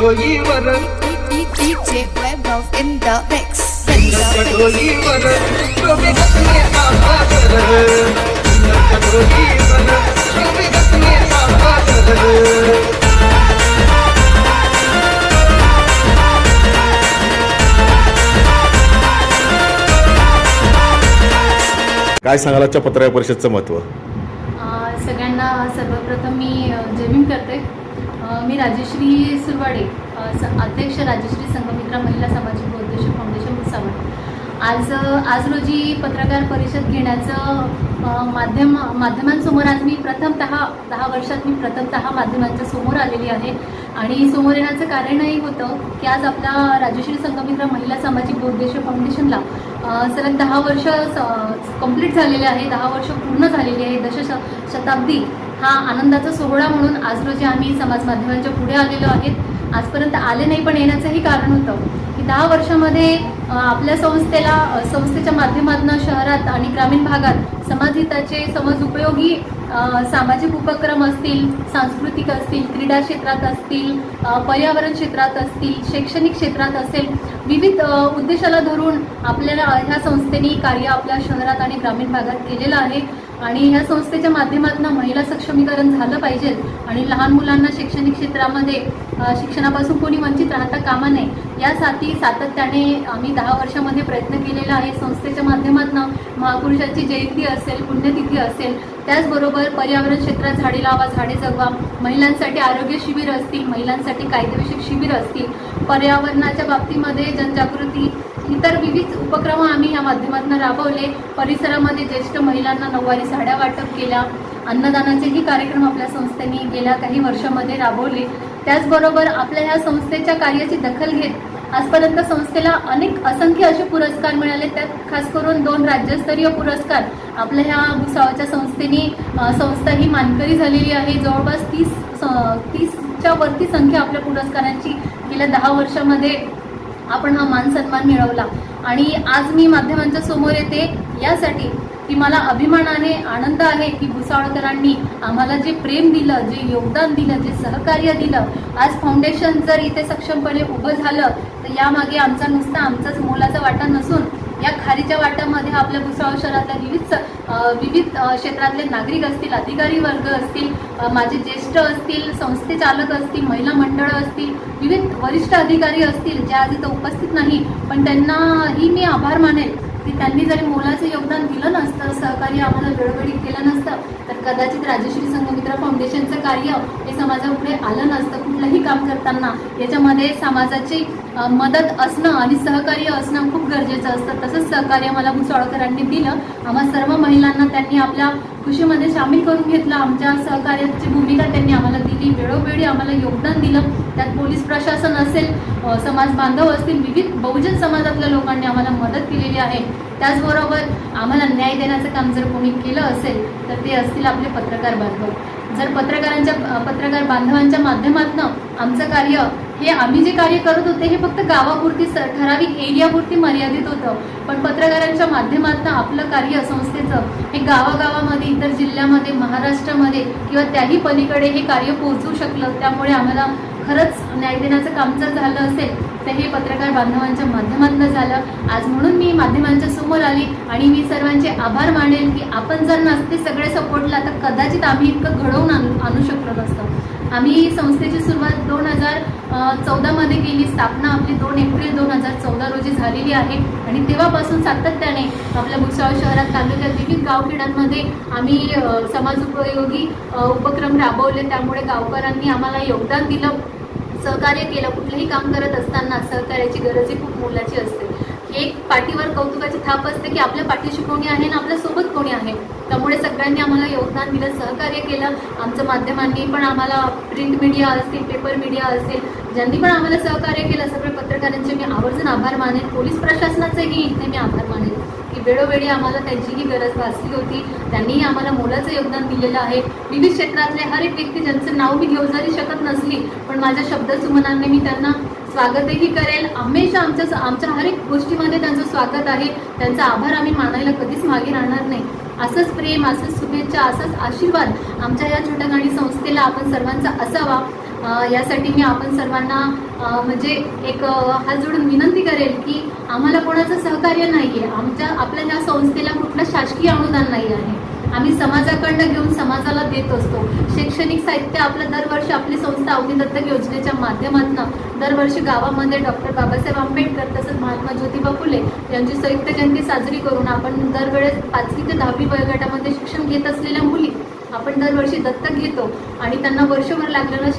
शोभे आभार शोभे आभार काय सांगाल आजच्या पत्रकार परिषदचं महत्त्व? सगळ्यांना सर्वप्रथम मी भीम करते. मी राजश्री सुरवाडे स- अध्यक्ष राजश्री संघमित्रा महिला सामाजिक बौद्धिक फाउंडेशन भुसावळ. आज आज रोजी पत्रकार परिषद घेण्याचं माध्यम माध्यमांसमोर आज मी प्रथमतः दहा वर्षात मी प्रथमतः माध्यमांच्या समोर आलेली आहे. आणि समोर येण्याचं कारणही होतं की आज आपला राजश्री संघमित्र महिला सामाजिक बौद्धिक फाउंडेशनला सलग दहा वर्ष कंप्लीट झालेले आहे दहा वर्ष पूर्ण झालेली आहे दश शताब्दी हा आनंदाचा सोहळा म्हणून आज रोजी आम्ही समाज माध्यमांच्या पुढे आलेलो आहेत. आजपर्यंत आले नाही पण येण्याचंही कारण होतं की दहा वर्षामध्ये आपल्या संस्थेला संस्थेच्या माध्यमातून शहरात आणि ग्रामीण भागात समाजहिताचे समाज उपयोगी सामाजिक उपक्रम असतील सांस्कृतिक असतील क्रीडा क्षेत्रात असतील पर्यावरण क्षेत्रात असतील शैक्षणिक क्षेत्रात असेल विविध उद्देशाला धरून आपल्याला ह्या संस्थेने कार्य आपल्या शहरात आणि ग्रामीण भागात केलेलं आहे. आणि ह्या संस्थेच्या माध्यमातून महिला सक्षमीकरण झालं पाहिजे आणि लहान मुलांना शैक्षणिक क्षेत्रामध्ये शिक्षणापासून कोणी वंचित राहता कामा नये यासाठी सातत्याने आम्ही दहा वर्षामध्ये प्रयत्न केलेला आहे. संस्थेच्या माध्यमातून महापुरुषाची जयंती असेल पुण्यतिथी असेल त्याचबरोबर पर्यावरण क्षेत्रात झाडे लावा झाडे जगवा महिलांसाठी आरोग्य शिबिर असतील महिलांसाठी कायदेविषयक शिबिर असतील पर्यावरणाच्या बाबतीमध्ये जनजागृती इतर विविध उपक्रम आम्ही या माध्यमातून राबवले. परिसरामध्ये ज्येष्ठ महिलांना नऊवारी साड्या वाटप केल्या. अन्नदानाचेही कार्यक्रम आपल्या संस्थेने गेल्या काही वर्षामध्ये राबवले. त्याचबरोबर आपल्या ह्या संस्थेच्या कार्याची दखल घेत आजपर्यंत संस्थेला अनेक असंख्य असे पुरस्कार मिळाले. त्यात खास करून दोन राज्यस्तरीय पुरस्कार आपल्या ह्या भुसावळच्या संस्थेने संस्था ही मानकरी झालेली आहे. जवळपास तीस स- तीसच्या वरती संख्या आपल्या पुरस्कारांची गेल्या दहा वर्षामध्ये आपण हा मान सन्मान मिळवला. आणि आज मी माध्यमांच्या समोर येते यासाठी की मला अभिमान आहे आनंद आहे की भुसावळकरांनी आम्हाला जे प्रेम दिलं जे योगदान दिलं जे सहकार्य दिलं आज फाउंडेशन जर इथे सक्षमपणे उभं झालं तर यामागे आमचा नुसता आमचाच मोलाचा वाटा नसून या खारीच्या वाट्यामध्ये आपल्या भुसावळ शहरातल्या विविध विविध क्षेत्रातले नागरिक असतील अधिकारी वर्ग असतील माझे ज्येष्ठ असतील संस्थे चालक असतील महिला मंडळं असतील विविध वरिष्ठ अधिकारी असतील जे आज इथं उपस्थित नाही पण त्यांनाही मी आभार मानेल की त्यांनी जरी मोलाचं योगदान दिलं नसतं सहकार्य आम्हाला वेळोवेळी केलं नसतं तर कदाचित राजश्री संघमित्र फाउंडेशनचं कार्य हे समाजापुढे आलं नसतं. कुठलंही काम करताना याच्यामध्ये समाजाची मदत असणं आणि सहकार्य असणं खूप गरजेचं असतं. तसंच सहकार्य मला भुसावळकरांनी दिलं. आम्हा सर्व महिलांना त्यांनी आपल्या खुशीमध्ये सामील करून घेतलं. आमच्या सहकार्याची भूमिका त्यांनी आम्हाला दिली. वेळोवेळी आम्हाला योगदान दिलं. त्यात पोलीस प्रशासन असेल समाज बांधव असतील विविध बहुजन समाजातल्या लोकांनी आम्हाला मदत केलेली आहे. त्याचबरोबर आम्हाला न्याय देण्याचं काम जर कोणी केलं असेल तर ते असतील आपले पत्रकार बांधव. जर पत्रकारांच्या पत्रकार बांधवांच्या माध्यमातून आमचं कार्य हे आम्ही जे कार्य करत होते हे फक्त गावापुरती स- ठराविक एरियापुरती मर्यादित होतं. पण पत्रकारांच्या माध्यमातून आपलं कार्य संस्थेचं हे गावागावामध्ये इतर जिल्ह्यामध्ये महाराष्ट्रामध्ये किंवा त्याही पलीकडे हे कार्य पोहोचू शकलं त्यामुळे आम्हाला खरंच न्याय देण्याचं काम जर झालं असेल तर हे पत्रकार बांधवांच्या माध्यमातून झालं. आज म्हणून मी माध्यमांच्या समोर आली. आणि मी सर्वांचे आभार मानेल की आपण जर नसते सगळे सपोर्टला तर कदाचित आम्ही इतकं घडवून आणू आणू शकलो नसतं. आम्ही संस्थेची सुरुवात दोन हजार चौदामध्ये केली. स्थापना आपली दोन एप्रिल दोन हजार चौदा रोजी झालेली आहे. आणि तेव्हापासून सातत्याने आपल्या भुसावळ शहरात तालुक्यात विविध गावखेड्यांमध्ये आम्ही समाज उपयोगी उपक्रम राबवले. त्यामुळे गावकऱ्यांनी आम्हाला योगदान दिलं सहकार्य केलं. कुठलंही काम करत असताना सहकार्याची गरज ही खूप मोलाची असते. एक पाठीवर कौतुकाची थाप असते की आपल्या पाठीशी कोणी आहे आणि आपल्यासोबत कोणी आहे. त्यामुळे सगळ्यांनी आम्हाला योगदान दिलं सहकार्य केलं. आमचं माध्यमांनी पण आम्हाला प्रिंट मीडिया असतील पेपर मीडिया असेल ज्यांनी पण आम्हाला सहकार्य केलं सगळ्या पत्रकारांचे मी आवर्जून आभार मानेन. पोलीस प्रशासनाचेही इथे मी आभार मानेन की वेळोवेळी आम्हाला त्यांचीही गरज भासली होती. त्यांनीही आम्हाला मोलाचं योगदान दिलेलं आहे. विविध क्षेत्रातले हर एक व्यक्ती ज्यांचं नाव मी घेऊ जरी शकत नसली पण माझ्या शब्दसुमनांनी मी त्यांना स्वागतही करेल. हमेशा आमच्या आमच्या हर एक गोष्टीमध्ये त्यांचं स्वागत आहे. त्यांचा आभार आम्ही मानायला कधीच मागे राहणार नाही. असंच प्रेम असंच शुभेच्छा असंच आशीर्वाद आमच्या या छोट्या गाणी संस्थेला आपण सर्वांचा असावा. यासाठी मी आपण सर्वांना म्हणजे एक हात जोडून विनंती करेल की आम्हाला कोणाचं सहकार्य नाही आहे आमच्या आपल्या या संस्थेला कुठलं शासकीय अनुदान नाही आहे आम्ही समाजाकडनं घेऊन समाजाला देत असतो. शैक्षणिक साहित्य आपलं दरवर्षी आपली संस्था अवनी दत्तक योजनेच्या माध्यमातून दरवर्षी गावामध्ये डॉक्टर बाबासाहेब आंबेडकर तसंच महात्मा ज्योतिबा फुले यांची संयुक्त जयंती साजरी करून आपण दरवेळेस पाचवी ते दहावी वयोगटामध्ये शिक्षण घेत असलेल्या मुली आपण दरवर्षी दत्तक घेतो आणि त्यांना वर्षभर लागलेलं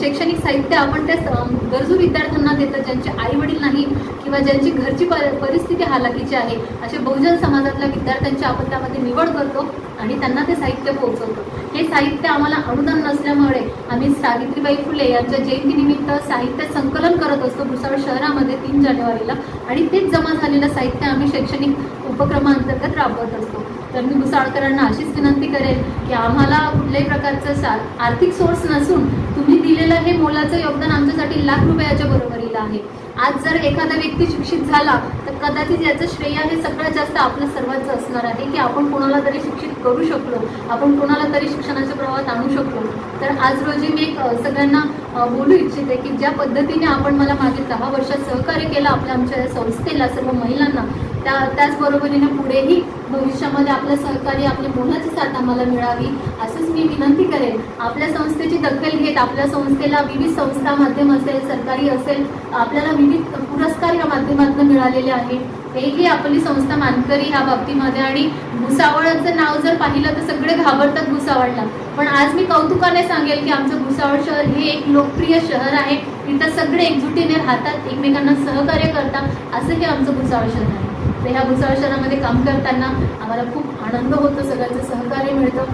शैक्षणिक साहित्य आपण त्या गरजू विद्यार्थ्यांना देतो ज्यांचे आई वडील नाही किंवा ज्यांची घरची पर परिस्थिती हालाकीची आहे असे बहुजन समाजातल्या विद्यार्थ्यांची आपण त्यामध्ये निवड करतो आणि त्यांना ते साहित्य पोहोचवतो. हे साहित्य आम्हाला अनुदान नसल्यामुळे आम्ही सावित्रीबाई फुले यांच्या जयंतीनिमित्त साहित्य संकलन करत असतो भुसावळ शहरामध्ये तीन जानेवारीला. आणि तेच जमा झालेलं साहित्य आम्ही शैक्षणिक उपक्रमांतर्गत राबवत असतो. तर मी भुसावळकरांना अशीच विनंती करेल की आम्हाला कुठल्याही प्रकारचं सा आर्थिक सोर्स नसून तुम्ही दिलेलं हे मोलाचं योगदान आमच्यासाठी लाख रुपयाच्या बरोबरीला आहे. आज जर एखादा व्यक्ती शिक्षित झाला तर कदाचित याचं श्रेय हे सगळ्यात जास्त आपलं सर्वांचं असणार आहे की आपण कोणाला तरी शिक्षित करू शकलो आपण कोणाला तरी शिक्षणाच्या प्रवाहात आणू शकलो. तर आज रोजी मी एक सगळ्यांना बोलू इच्छिते की ज्या पद्धतीने आपण मला मागे दहा वर्षात सहकार्य केलं आपल्या आमच्या या संस्थेला सर्व महिलांना त्या त्याचबरोबरीने पुढेही भविष्यामध्ये आपलं सहकार्य आपली मोलाची साथ आम्हाला मिळावी असंच मी विनंती करेन. आपल्या संस्थेची दखल घेत आपल्या संस्थेला विविध संस्था माध्यम असेल सरकारी असेल आपल्याला विविध पुरस्कार या माध्यमातून मिळालेले आहेत. हेही आपली संस्था मानकरी ह्या बाबतीमध्ये आणि भुसावळचं नाव जर पाहिलं तर सगळे घाबरतात भुसावळला. पण आज मी कौतुकाने सांगेल की आमचं भुसावळ शहर हे एक लोकप्रिय शहर आहे. इथं सगळे एकजुटीने राहतात एकमेकांना सहकार्य करतात. असं हे आमचं भुसावळ शहर आहे. तर ह्या भुसावळ शहरामध्ये काम करताना आम्हाला खूप आनंद होतो सगळ्यांचं सहकार्य मिळतं.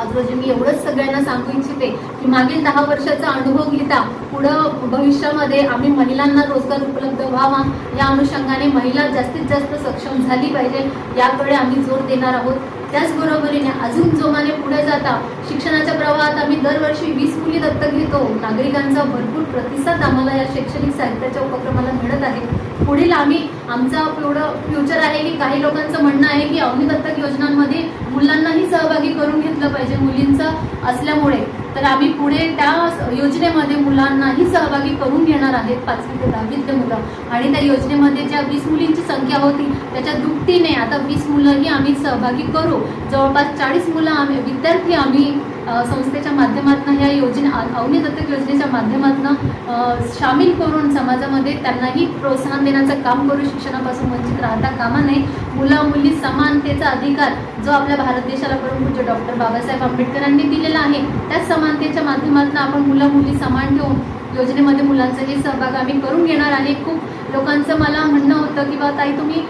आज रोजी मी एवढंच सगळ्यांना सांगू इच्छिते की मागील दहा वर्षाचा अनुभव घेता पुढं भविष्यामध्ये आम्ही महिलांना रोजगार उपलब्ध व्हावा. या अनुषंगाने महिला जास्तीत जास्त सक्षम झाली पाहिजे याकडे आम्ही जोर देणार आहोत. त्याचबरोबरीने अजून जोमाने पुढे जाता शिक्षणाच्या प्रवाहात आम्ही दरवर्षी वीस मुली दत्तक घेतो. नागरिकांचा भरपूर प्रतिसाद आम्हाला या शैक्षणिक साहित्याच्या उपक्रमाला मिळत आहे. पुढील आम्ही आमचा एवढं फ्युचर आहे की काही लोकांचं म्हणणं आहे की अवनी दत्तक योजनांमध्ये मुलांनाही सहभागी करून घेतलं पाहिजे मुलींचं असल्यामुळे. तर आम्ही पुढे त्या योजनेमध्ये मुलांनाही सहभागी करून घेणार आहेत पाचवी ते दहावीतले मुलं. आणि त्या योजनेमध्ये ज्या वीस मुलींची संख्या होती त्याच्या दुपटीने आता वीस मुलंही आम्ही सहभागी करू. जवळपास चाळीस मुलं आम्ही विद्यार्थी आम्ही संस्थेच्या माध्यमातून ह्या योजना अवनी दत्तक योजनेच्या माध्यमातून सामील करून समाजामध्ये त्यांनाही प्रोत्साहन देण्याचं काम करू शिक्षणापासून वंचित राहता कामा नये. मुलं मुली समानतेचा अधिकार जो आपल्या भारत देशाला परमपूज्य डॉक्टर बाबासाहेब आंबेडकरांनी दिलेला आहे त्याच समानतेच्या माध्यमातून आपण मुलं मुली समान ठेवून योजनेमध्ये मुलांचाही सहभाग आम्ही करून घेणार आणि खूप लोकांचं मला म्हणणं होतं की बा ताई तुम्ही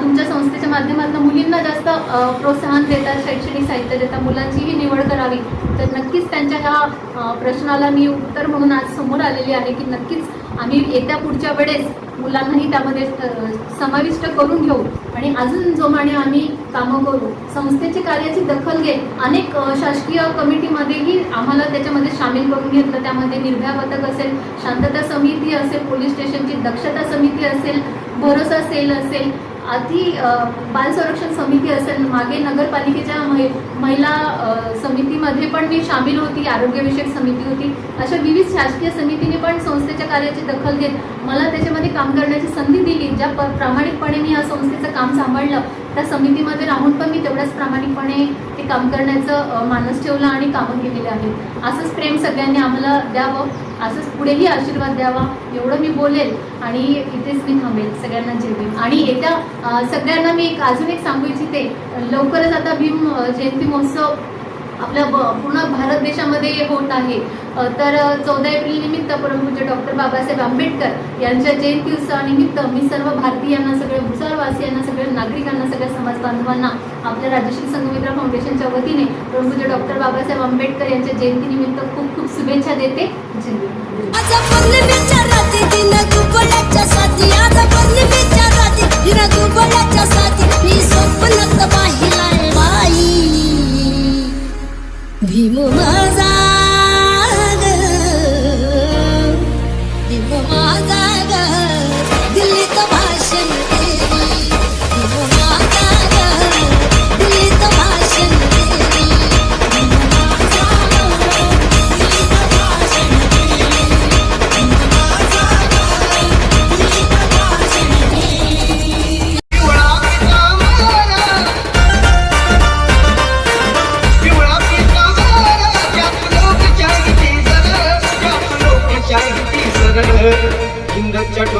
तुमच्या संस्थेच्या माध्यमातून मुलींना जास्त प्रोत्साहन देता शैक्षणिक साहित्य देता मुलांचीही निवड करावी. तर नक्कीच त्यांच्या ह्या प्रश्नाला मी उत्तर म्हणून आज समोर आलेली आहे की नक्कीच आम्ही येत्या पुढच्या वेळेस मुलांनाही त्यामध्ये समाविष्ट करून घेऊ आणि अजून जोमाने आम्ही कामं करू. संस्थेची कार्याची दखल घेत अनेक शासकीय कमिटीमध्येही आम्हाला त्याच्यामध्ये सामील करून घेतलं. त्यामध्ये निर्भया पथक असेल शांतता समिती असेल पोलीस स्टेशनची दक्षता समिती असेल भरोसा सेल असेल आधी बाल संरक्षण समिती असेल मागे नगरपालिकेच्या महि- महिला समितीमध्ये पण मी सामील होती आरोग्यविषयक समिती होती. अशा विविध शासकीय समितीने पण संस्थेच्या कार्याची दखल घेत मला त्याच्यामध्ये काम करण्याची संधी दिली ज्या प्रामाणिकपणे मी या संस्थेचं काम सांभाळलं. त्या समितीमध्ये राहून पण मी तेवढ्याच प्रामाणिकपणे ते काम करण्याचं मानस ठेवलं आणि कामं केलेले आहेत. असंच प्रेम सगळ्यांनी आम्हाला द्यावं असंच पुढेही आशीर्वाद द्यावा एवढं मी बोलेल आणि इथेच मी थांबेल सगळ्यांना जेवेल आणि येत्या सगळ्यांना मी एक अजून एक सांगू इच्छिते लवकरच आता भीम जयंती महोत्सव आपल्या पूर्ण भारत देशामध्ये होत आहे. तर चौदा एप्रिल निमित्त परमपूज्य डॉक्टर बाबासाहेब आंबेडकर यांच्या जयंती उत्सवानिमित्त मी सर्व भारतीयांना सगळ्या भुसारवासियांना सगळ्या नागरिकांना सगळ्या समाज बांधवांना आपल्या राजश्री संघमित्रा फाउंडेशनच्या वतीने परमपूज्य डॉक्टर बाबासाहेब आंबेडकर यांच्या जयंतीनिमित्त खूप खूप शुभेच्छा देते. जय भीम